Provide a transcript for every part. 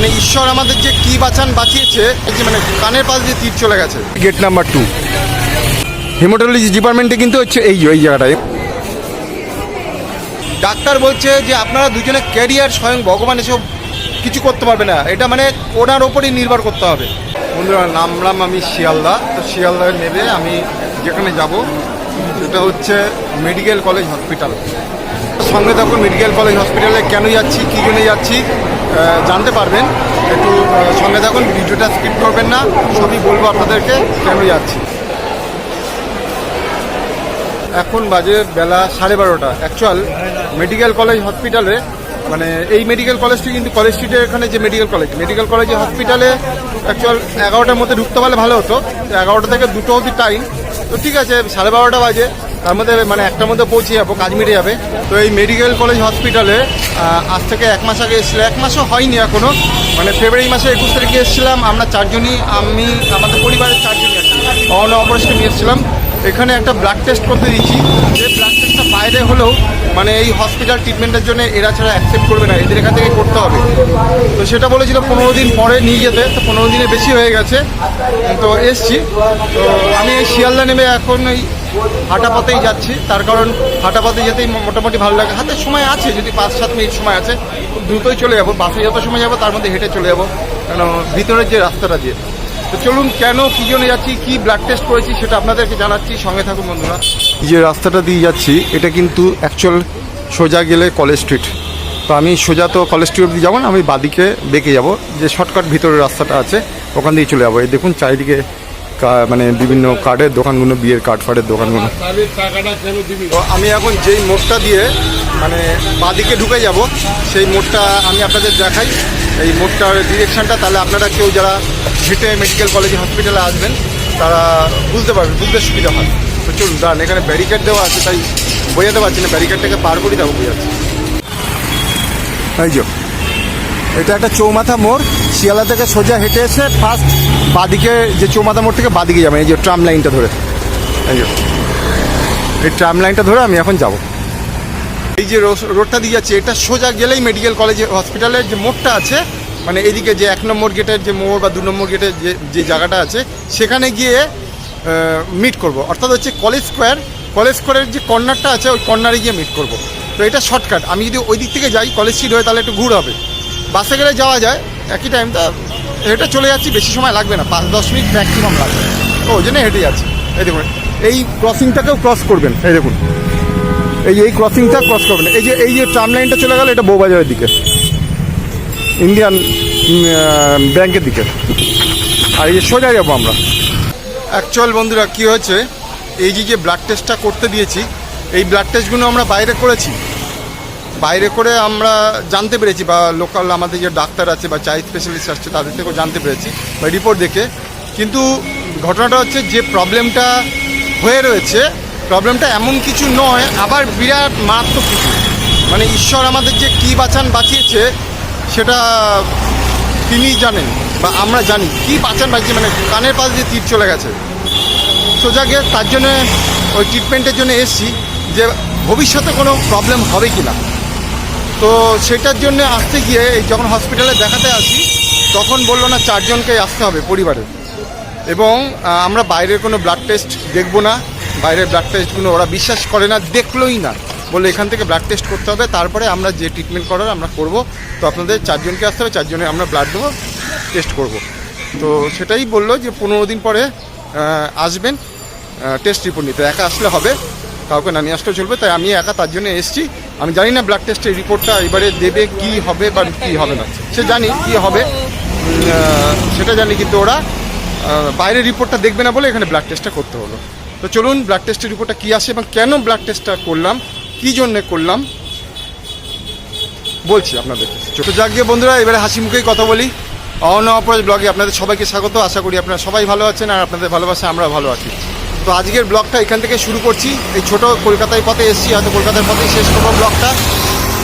মানে ঈশ্বর আমাদের যে কি বাঁচান বাঁচিয়েছে এই যে মানে কানের পাশ দিয়ে তীর চলে গেছে। গেট নাম্বার টু হেমাটোলজি ডিপার্টমেন্টে কিন্তু হচ্ছে এই এই জায়গাটায় ডাক্তার বলছে যে আপনারা দুজনে ক্যারিয়ার স্বয়ং ভগবান এসব কিছু করতে পারবে না। এটা মানে ওনার ওপরই নির্ভর করতে হবে। বন্ধুরা নামলাম আমি শিয়ালদা। তো শিয়ালদা নেবে আমি যেখানে যাব সেটা হচ্ছে মেডিকেল কলেজ হসপিটাল সঙ্গে থাকুন মেডিকেল কলেজ হসপিটালে কেন যাচ্ছি কী জন্য যাচ্ছি জানতে পারবেন। একটু সঙ্গে থাকুন, ভিডিওটা স্কিপ করবেন না। সবই বলব আপনাদেরকে কেন যাচ্ছি। এখন বাজে বেলা সাড়ে বারোটা। অ্যাকচুয়াল মেডিকেল কলেজ হসপিটালে মানে এই মেডিকেল কলেজটি কিন্তু কলেজ স্ট্রিটের এখানে যে মেডিকেল কলেজ মেডিকেল কলেজ হসপিটালে অ্যাকচুয়াল এগারোটার মধ্যে ঢুকতে পারলে ভালো হতো। এগারোটা থেকে দুটো অবধি টাইম তো ঠিক আছে, সাড়ে বারোটা বাজে। তার মধ্যে মানে একটার মধ্যে পৌঁছে যাব কাজ মিটে যাবে। তো এই মেডিকেল কলেজ হসপিটালে আজ থেকে এক মাস আগে এসেছিল। এক মাসও হয়নি এখনও মানে ফেব্রুয়ারি মাসে একুশ তারিখে এসেছিলাম। আমরা চারজনই, আমি, আমাদের পরিবারের চারজনই অন অপারেশন নিয়ে এসেছিলাম। এখানে একটা ব্লাড টেস্ট করতে দিয়েছি। যে ব্লাড টেস্টটা বাইরে হলেও মানে এই হসপিটাল ট্রিটমেন্টের জন্য এরা ছাড়া অ্যাকসেপ্ট করবে না। এদের এখান থেকে করতে হবে। তো সেটা বলেছিল পনেরো দিন পরে নিয়ে যেতে। তো পনেরো দিনে বেশি হয়ে গেছে। তো এসছি। তো আমি এই শিয়ালদা নেমে এখন ওই হাঁটা পথেই যাচ্ছি। তার কারণ হাঁটা পথে যেতেই মোটামুটি ভালো লাগে। হাতে সময় আছে, যদি পাঁচ সাত মিনিট সময় আছে, দ্রুতই চলে যাব। বাসে যত সময় যাব, তার মধ্যে হেঁটে চলে যাব। কেন, ভিতরের যে রাস্তাটা দিয়ে। তো চলুন, কেন, কি জন্য যাচ্ছি, কি ব্লাড টেস্ট করেছি, সেটা আপনাদেরকে জানাচ্ছি। সঙ্গে থাকুন, বন্ধুরা। যে রাস্তাটা দিয়ে যাচ্ছি, এটা কিন্তু অ্যাকচুয়াল সোজা গেলে কলেজ স্ট্রিট তো আমি সোজা তো কলেজ স্ট্রিট অব্দি যাব না, আমি বাদিকে বেঁকে যাব। যে শর্টকাট ভিতরের রাস্তাটা আছে, ওখান দিয়ে চলে যাব। এই দেখুন, চারিদিকে মানে বিভিন্ন কার্ডের দোকানগুলো, বিয়ের কার্ড ফার্ডের দোকানগুলো। তো আমি এখন যেই মোড়টা দিয়ে মানে বাদিকে ঢুকে যাব, সেই মোড়টা আমি আপনাদের দেখাই। এই মোড়টার ডিরেকশনটা তাহলে আপনারা কেউ যারা হেঁটে মেডিকেল কলেজ হসপিটালে আসবেন, তারা বুঝতে পারবেন বুঝতে সুবিধা হয় তো চলুন, দাঁড়ান, এখানে ব্যারিকেড দেওয়া আছে, তাই বোঝাতে পারছি না ব্যারিকেডটাকে পার করে দেবো বোঝাচ্ছি এই যে, এটা একটা চৌমাথা মোড় শিয়ালা থেকে সোজা হেঁটে এসে ফার্স্ট বাদিকে যে চৌমাথা মোড় থেকে বাদিকে যাবেন, এই যে ট্রাম লাইনটা ধরে। এই ট্রাম লাইনটা ধরে আমি এখন যাব। এই যে রোডটা দিয়ে যাচ্ছে, এটা সোজা গেলেই মেডিকেল কলেজ হসপিটালের যে মোড়টা আছে মানে এদিকে যে এক নম্বর গেটের যে মোড় বা দু নম্বর গেটের যে যে জায়গাটা আছে, সেখানে গিয়ে মিট করব। অর্থাৎ হচ্ছে কলেজ স্কোয়ার কলেজ স্কোয়ারের যে কর্নারটা আছে, ওই কর্নারে গিয়ে মিট করব। তো এটা শর্টকাট আমি যদি ওই দিক থেকে যাই কলেজ স্ট্রিট হয়ে তাহলে একটু ঘুর হবে। বাসে গেলে যাওয়া যায় একই টাইম তা, হেঁটে চলে যাচ্ছি, বেশি সময় লাগবে না, পাঁচ, দশ মিনিট ম্যাক্সিমাম লাগবে। তো ওই জন্য হেঁটে যাচ্ছি। এই দেখুন, এই ক্রসিংটাকেও ক্রস করবেন, এই দেখুন। এই এই ক্রসিংটা ক্রস করবেন। এই যে এই যে ট্রাম লাইনটা চলে গেল, এটা বউবাজারের দিকে। ইন্ডিয়ান ব্যাংকের দিকে। আর এই যে সোজা যাব আমরা। অ্যাকচুয়াল বন্ধুরা, কি হয়েছে? এই যে যে ব্লাড টেস্টটা করতে দিয়েছি, এই ব্লাড টেস্টগুলো আমরা বাইরে করেছি। বাইরে করে আমরা জানতে পেরেছি বা লোকাল আমাদের যে ডাক্তার আছে বা চাইল্ড স্পেশালিস্ট আসছে তাদের থেকেও জানতে পেরেছি বা রিপোর্ট দেখে। কিন্তু ঘটনাটা হচ্ছে যে প্রবলেমটা হয়ে রয়েছে প্রবলেমটা এমন কিছু নয়, আবার বিরাট মারাত্মক কিছু। মানে ঈশ্বর আমাদের যে কী বাঁচান বাঁচিয়েছে, সেটা তিনি জানেন বা আমরা জানি। কি বাঁচান বাঁচিয়ে মানে কানের পাশ দিয়ে তীর চলে গেছে। সোজা গিয়ে তার জন্য ওই ট্রিটমেন্টের জন্য এসছি যে ভবিষ্যতে কোনো প্রবলেম হবে কি না তো সেটার জন্য আসতে গিয়ে যখন হসপিটালে দেখাতে আসি, তখন বলল না চারজনকে আসতে হবে পরিবারের এবং আমরা বাইরের কোনো ব্লাড টেস্ট দেখব না, বাইরের ব্লাড টেস্টগুলো ওরা বিশ্বাস করে না, দেখলোই না। বলে এখান থেকে ব্লাড টেস্ট করতে হবে, তারপরে আমরা যে ট্রিটমেন্ট করার আমরা করব। তো আপনাদের চারজনকে আসতে হবে, চারজনে আমরা ব্লাড দেবো টেস্ট করব। তো সেটাই বলল যে পনেরো দিন পরে আসবেন টেস্ট রিপোর্ট নিতে। একা আসলে হবে, কাউকে না নিয়ে আসলেও চলবে, তাই আমি একা তার জন্য এসেছি। আমি জানি না ব্লাড টেস্টের রিপোর্টটা এবারে দেবে কি হবে বা কি হবে না। সে জানি কি হবে। সেটা জানি কিন্তু ওরা বাইরের রিপোর্টটা দেখবে না বলে এখানে ব্লাড টেস্টটা করতে হলো। তো চলুন ব্লাড টেস্টের রিপোর্টটা কী আসে এবং কেন ব্লাড টেস্টটা করলাম, কী জন্যে করলাম, বলছি আপনাদেরকে। তো যাক গিয়ে বন্ধুরা, এবারে হাসি মুখেই কথা বলি। অন অপরাজ ব্লগে আপনাদের সবাইকে স্বাগত। আশা করি আপনারা সবাই ভালো আছেন আর আপনাদের ভালোবাসা আমরা ভালো আছি। তো আজকের ব্লগটা এখান থেকে শুরু করছি। এই ছোট কলকাতায় পথে এসেছি, হয়তো কলকাতার পথেই শেষ করব ব্লগটা।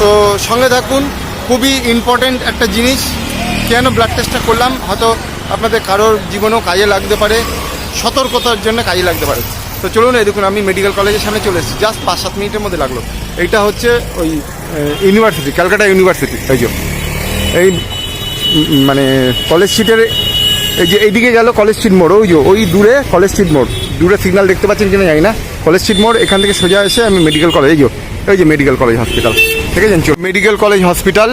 তো সঙ্গে থাকুন, খুবই ইম্পর্ট্যান্ট একটা জিনিস। কেন ব্লাড টেস্টটা করলাম? হয়তো আপনাদের কারোর জীবনেও কাজে লাগতে পারে, সতর্কতার জন্য কাজে লাগতে পারে। তো চলুন, এই দেখুন, আমি মেডিকেল কলেজের সামনে চলে এসেছি। জাস্ট পাঁচ সাত মিনিটের মধ্যে লাগল। এইটা হচ্ছে ওই ইউনিভার্সিটি ক্যালকাটা ইউনিভার্সিটি এই যে। এই মানে কলেজ স্ট্রিটের এই যে এইদিকে গেল কলেজ স্ট্রিট মোড়, ওই যে, ওই দূরে কলেজ স্ট্রিট মোড়। দূরে সিগন্যাল দেখতে পাচ্ছেন কিনা জানি না। কলেজ স্ট্রিট মোড়, এখান থেকে সোজা এসে আমি মেডিকেল কলেজ এই যে মেডিকেল কলেজ হসপিটাল ঠিক আছে মেডিকেল কলেজ হসপিটাল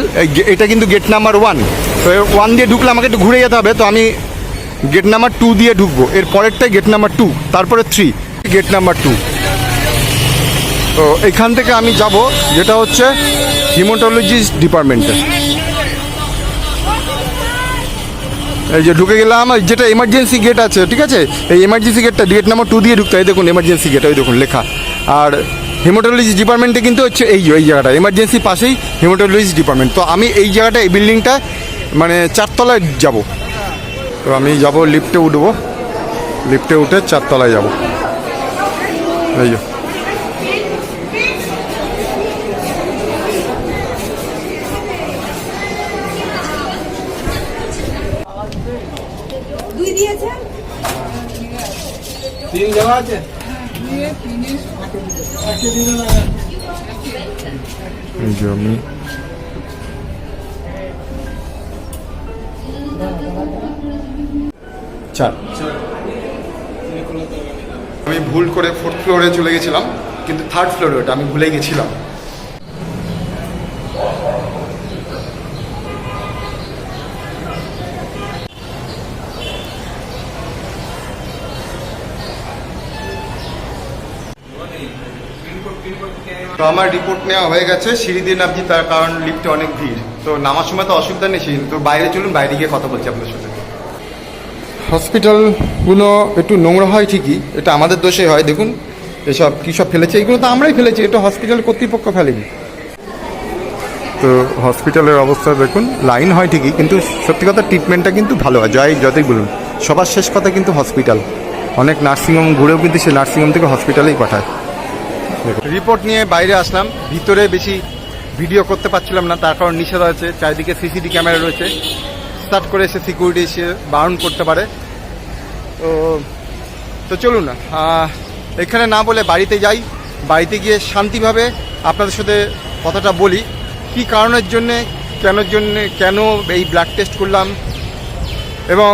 এটা কিন্তু গেট নাম্বার ওয়ান তো ওয়ান দিয়ে ঢুকলে আমাকে একটু ঘুরে যেতে হবে, তো আমি গেট নাম্বার টু দিয়ে ঢুকবো। এর পরেরটাই গেট নাম্বার টু তারপরে থ্রি গেট নাম্বার টু তো এখান থেকে আমি যাব, যেটা হচ্ছে হিমোটোলজিস্ট ডিপার্টমেন্টে এই যে ঢুকে গেলাম যেটা এমার্জেন্সি গেট আছে, ঠিক আছে? এই এমার্জেন্সি গেটটা গেট নাম্বার টু দিয়ে ঢুকতে হয়। দেখুন এমার্জেন্সি গেট ওই দেখুন, লেখা। আর হিমোটোলজি ডিপার্টমেন্টে কিন্তু হচ্ছে এই এই জায়গাটা এমার্জেন্সি পাশেই হিমোটোলজি ডিপার্টমেন্ট তো আমি এই জায়গাটা, এই বিল্ডিংটা মানে চারতলায় যাব। তো আমি যাব লিফটে উঠবো। লিফটে উঠে চারতলায় যাব। এই দেওয়া আছে জমি চার আমি ভুল করে ফোর্থ ফ্লোরে চলে গেছিলাম কিন্তু থার্ড ফ্লোরে ওটা আমি ভুলে গেছিলাম। তো আমার রিপোর্ট নেওয়া হয়ে গেছে। সিঁড়ি দিয়ে নামছি তার কারণ লিফটে অনেক ভিড়। তো নামার সময় তো অসুবিধা নেই তো বাইরে চলুন বাইরে গিয়ে কথা বলছি আপনার সাথে। হসপিটালগুলো একটু নোংরা হয় ঠিকই এটা আমাদের দোষে হয়। দেখুন এসব কী সব ফেলেছে? এগুলো তো আমরাই ফেলেছি এটা হসপিটাল কর্তৃপক্ষ ফেলেনি। তো হসপিটালের অবস্থা দেখুন লাইন হয় ঠিকই কিন্তু সত্যি কথা ট্রিটমেন্টটা কিন্তু ভালো হয়। যাই যতই বলুন সবার শেষ কথা কিন্তু হসপিটাল। অনেক নার্সিংহোম ঘুরেও কিন্তু সে নার্সিংহোম থেকে হসপিটালেই পাঠায়। রিপোর্ট নিয়ে বাইরে আসলাম। ভিতরে বেশি ভিডিও করতে পারছিলাম না, তার কারণ নিষেধ আছে চারিদিকে সিসিটি ক্যামেরা রয়েছে। স্টার্ট করে এসে সিকিউরিটি এসে বারণ করতে পারে। তো তো চলুন এখানে না বলে বাড়িতে যাই। বাড়িতে গিয়ে শান্তিভাবে আপনাদের সাথে কথাটা বলি। কি কারণের জন্যে, কেন জন্য, কেন এই ব্লাড টেস্ট করলাম? এবং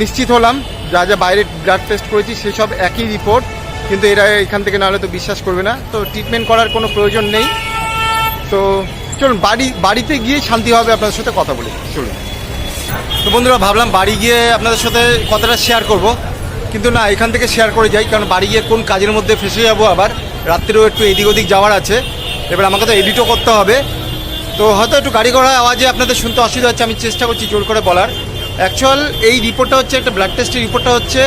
নিশ্চিত হলাম, যা যা বাইরে ব্লাড টেস্ট করেছি, সেসব একই রিপোর্ট কিন্তু এরা এখান থেকে নাহলে তো বিশ্বাস করবে না। তো ট্রিটমেন্ট করার কোনো প্রয়োজন নেই। তো চলুন, বাড়ি, বাড়িতে গিয়ে শান্তি হবে, আপনাদের সাথে কথা বলি। চলুন। তো বন্ধুরা, ভাবলাম বাড়ি গিয়ে আপনাদের সাথে কথাটা শেয়ার করব। কিন্তু না, এখান থেকে শেয়ার করে যাই, কারণ বাড়ি গিয়ে কোন কাজের মধ্যে ফেসে যাব আবার। রাত্রেও একটু এদিক ওদিক যাওয়ার আছে। এবার আমাকে তো এডিটও করতে হবে। তো হয়তো একটু গাড়ি ঘোড়া আওয়াজে আপনাদের শুনতে অসুবিধা হচ্ছে, আমি চেষ্টা করছি জোর করে বলার। অ্যাকচুয়াল এই রিপোর্টটা হচ্ছে, একটা ব্লাড টেস্টের রিপোর্টটা হচ্ছে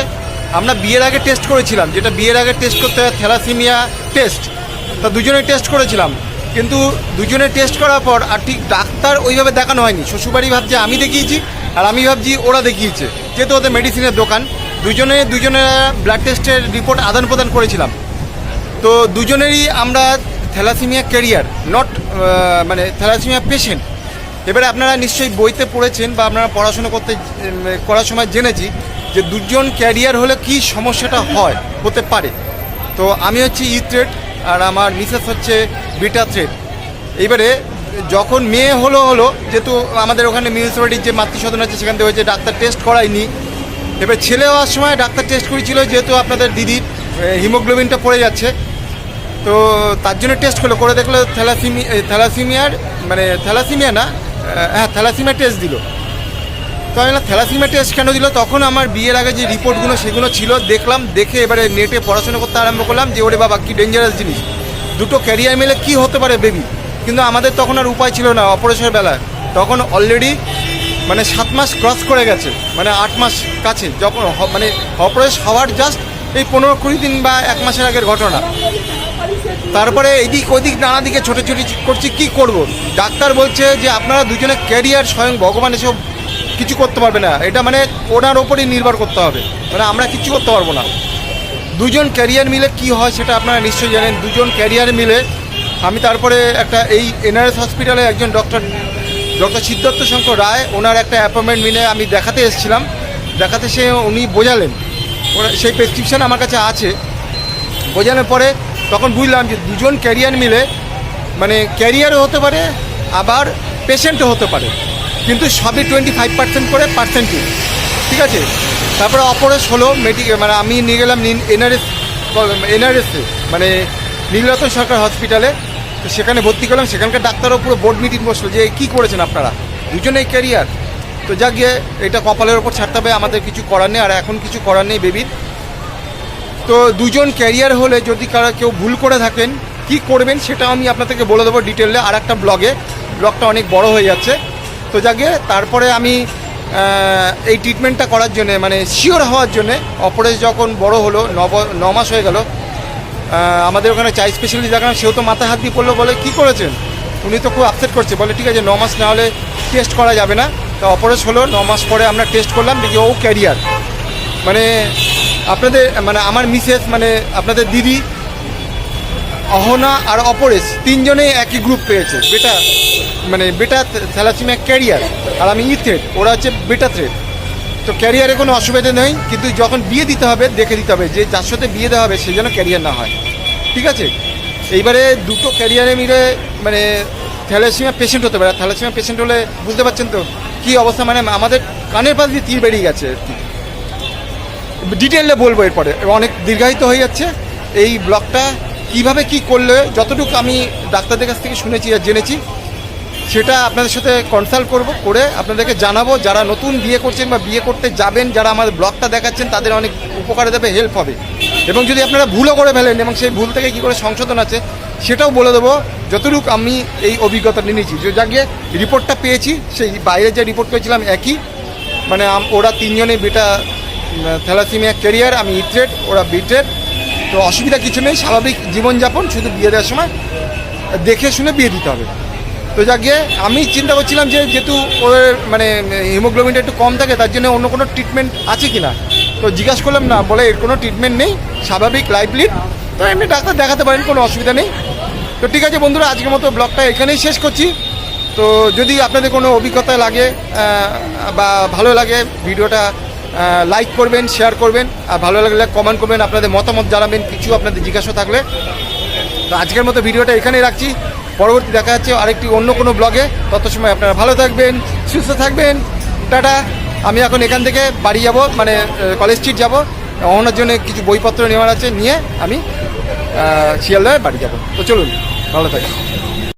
আমরা বিয়ের আগে টেস্ট করেছিলাম। যেটা বিয়ের আগে টেস্ট করতে হয় থ্যালাসিমিয়া টেস্ট তা দুজনেই টেস্ট করেছিলাম। কিন্তু দুজনে টেস্ট করার পর আর ঠিক ডাক্তার ওইভাবে দেখানো হয়নি। শ্বশুরবাড়ি ভাবছে, আমি দেখিয়েছি আর আমি ভাবছি ওরা দেখিয়েছে। যেহেতু ওদের মেডিসিনের দোকান, দুজনে দুজনে ব্লাড টেস্টের রিপোর্ট আদান প্রদান করেছিলাম। তো দুজনেরই আমরা থ্যালাসিমিয়া ক্যারিয়ার নট মানে থ্যালাসিমিয়া পেশেন্ট এবারে আপনারা নিশ্চয়ই বইতে পড়েছেন বা আপনারা পড়াশুনো করতে করার সময় জেনেছি যে দুজন ক্যারিয়ার হলে কি সমস্যাটা হয়, হতে পারে। তো আমি হচ্ছে ই থ্রেড আর আমার মিসেস হচ্ছে বিটা থ্রেড এবারে যখন মেয়ে হলো হলো, যেহেতু আমাদের ওখানে মিউনিসিপ্যালিটির যে মাতৃসদন আছে, সেখান থেকে হয়েছে ডাক্তার টেস্ট করায়নি। এবার ছেলে হওয়ার সময় ডাক্তার টেস্ট করেছিল, যেহেতু আপনাদের দিদির হিমোগ্লোবিনটা পড়ে যাচ্ছে। তো তার জন্য টেস্ট করল, করে দেখল থ্যালাসিমি থ্যালাসিমিয়ার মানে থ্যালাসিমিয়া না হ্যাঁ থ্যালাসিমিয়া টেস্ট দিল। তো আমি বললাম থ্যালাসিমিয়া টেস্ট কেন দিল? তখন আমার বিয়ের আগে যে রিপোর্টগুলো সেগুলো ছিল, দেখলাম, দেখে এবারে নেটে পড়াশোনা করতে আরম্ভ করলাম যে, ওরে বাবা, কি ডেঞ্জারাস জিনিস। দুটো ক্যারিয়ার মিলে কি হতে পারে বেবি কিন্তু আমাদের তখন আর উপায় ছিল না, অপারেশনের বেলায়। তখন অলরেডি মানে সাত মাস ক্রস করে গেছে মানে আট মাস কাছে। যখন মানে অপারেশন হওয়ার জাস্ট এই পনেরো কুড়ি দিন বা এক মাসের আগের ঘটনা। তারপরে এদিক ওদিক নানা দিকে ছোটাছুটি করছি, কি করব? ডাক্তার বলছে যে, আপনারা দুজনে ক্যারিয়ার স্বয়ং ভগবান এসব কিছু করতে পারবে না। এটা মানে ওনার ওপরই নির্ভর করতে হবে। মানে আমরা কিছু করতে পারব না। দুজন ক্যারিয়ার মিলে কি হয় সেটা আপনারা নিশ্চয়ই জানেন। দুজন ক্যারিয়ার মিলে আমি তারপরে একটা এই এনআরএস হসপিটালে একজন ডক্টর ডক্টর সিদ্ধার্থ শঙ্কর রায়, ওনার একটা অ্যাপয়েন্টমেন্ট মিলে আমি দেখাতে এসেছিলাম। দেখাতে সে উনি বোঝালেন। সেই প্রেসক্রিপশন আমার কাছে আছে। বোঝানোর পরে তখন বুঝলাম যে দুজন ক্যারিয়ার মিলে মানে ক্যারিয়ারও হতে পারে, আবার পেশেন্টও হতে পারে। কিন্তু সবই টোয়েন্টি ফাইভ পার্সেন্ট করে পার্সেন্টেজ ঠিক আছে? তারপরে অপরেশ হলো মেডিকেল মানে আমি নিয়ে গেলাম এনআরএস, এনআরএসে মানে নীলরতন সরকার হসপিটালে তো সেখানে ভর্তি করলাম, সেখানকার ডাক্তারও পুরো বোর্ড মিটিং বসল যে কী করেছেন আপনারা? দুজনেই ক্যারিয়ার তো যা গিয়ে এটা কপালের ওপর ছাড়তে হবে, আমাদের কিছু করার নেই, আর এখন কিছু করার নেই বেবির তো দুজন ক্যারিয়ার হলে যদি কারা কেউ ভুল করে থাকেন, কি করবেন সেটা আমি আপনাদেরকে বলে দেবো ডিটেলে আর একটা ব্লগে ব্লগটা অনেক বড় হয়ে যাচ্ছে। তো যাকে তারপরে আমি এই ট্রিটমেন্টটা করার জন্যে মানে শিওর হওয়ার জন্যে অপরেশ যখন বড় হলো নব ন মাস হয়ে গেল আমাদের ওখানে চাই স্পেশালিস্ট দেখানো সেও তো মাথায় হাত দিয়ে পড়ল বলে, কী করেছেন? উনি তো খুব আপসেট করছে, বলে, ঠিক আছে, ন মাস না হলে টেস্ট করা যাবে না। তো অপরেশ হলো, ন মাস পরে আমরা টেস্ট করলাম, দেখি, ও ক্যারিয়ার মানে আপনাদের মানে আমার মিসেস মানে আপনাদের দিদি অহনা আর অপরেশ তিনজনেই একই গ্রুপ পেয়েছে। বেটা মানে বেটা থ্যালাসিমিয়া ক্যারিয়ার আর আমি ই থ্রেড ওরা হচ্ছে বেটা থ্রেড তো ক্যারিয়ারে কোনো অসুবিধা নেই, কিন্তু যখন বিয়ে দিতে হবে, দেখে দিতে হবে যে যার সাথে বিয়ে দেওয়া হবে সেই যেন ক্যারিয়ার না হয়। ঠিক আছে? এইবারে দুটো ক্যারিয়ারে মিলে মানে থ্যালাসিমিয়া পেশেন্ট হতে পারে। থ্যালাসিমিয়া পেশেন্ট হলে বুঝতে পারছেন তো কী অবস্থা? মানে আমাদের কানের পাশ দিয়ে তীর বেরিয়ে গেছে ডিটেলে বলব এরপরে। অনেক দীর্ঘায়িত হয়ে যাচ্ছে। এই ব্লগটা কীভাবে কি করলে, যতটুকু আমি ডাক্তারদের কাছ থেকে শুনেছি আর জেনেছি, সেটা আপনাদের সাথে কনসাল্ট করব, করে আপনাদেরকে জানাব, যারা নতুন বিয়ে করছেন বা বিয়ে করতে যাবেন, যারা আমাদের ব্লগটা দেখাচ্ছেন, তাদের অনেক উপকারে দেবে হেল্প হবে। এবং যদি আপনারা ভুলও করে ফেলেন এবং সেই ভুল থেকে কী করে সংশোধন আছে, সেটাও বলে দেবো, যতটুকু আমি এই অভিজ্ঞতা নিয়েছি। যে যা গিয়ে রিপোর্টটা পেয়েছি, সেই বাইরে যে রিপোর্ট পেয়েছিলাম একই মানে ওরা তিনজনে বেটা থ্যালাসিমিয়া ক্যারিয়ার, আমি ইট্রেড ওরা বিট্রেড তো অসুবিধা কিছু নেই, স্বাভাবিক জীবনযাপন, শুধু বিয়ে দেওয়ার সময় দেখে শুনে বিয়ে দিতে হবে। তো যা গিয়ে আমি চিন্তা করছিলাম যে যেহেতু ওর মানে হিমোগ্লোবিনটা একটু কম থাকে, তার জন্য অন্য কোনো ট্রিটমেন্ট আছে কি না তো জিজ্ঞাসা করলাম, না, বলে এর কোনো ট্রিটমেন্ট নেই, স্বাভাবিক লাইফলি তো এমনি ডাক্তার দেখাতে পারেন, কোনো অসুবিধা নেই। তো ঠিক আছে বন্ধুরা, আজকের মতো ব্লগটা এখানেই শেষ করছি। তো যদি আপনাদের কোনো অভিজ্ঞতা লাগে বা ভালো লাগে ভিডিওটা লাইক করবেন শেয়ার করবেন, আর ভালো লাগলে কমেন্ট করবেন, আপনাদের মতামত জানাবেন, কিছু আপনাদের জিজ্ঞাসা থাকলে। তো আজকের মতো ভিডিওটা এখানেই রাখছি। পরবর্তী দেখা যাচ্ছে আরেকটি অন্য কোনো ব্লগে তত সময় আপনারা ভালো থাকবেন, সুস্থ থাকবেন। টাটা। আমি এখন এখান থেকে বাড়ি যাব মানে কলেজ স্ট্রিট যাব। অহনার জন্য কিছু বইপত্র নেওয়ার আছে, নিয়ে আমি শিয়ালদায় বাড়ি যাব। তো চলুন, ভালো থাকবেন।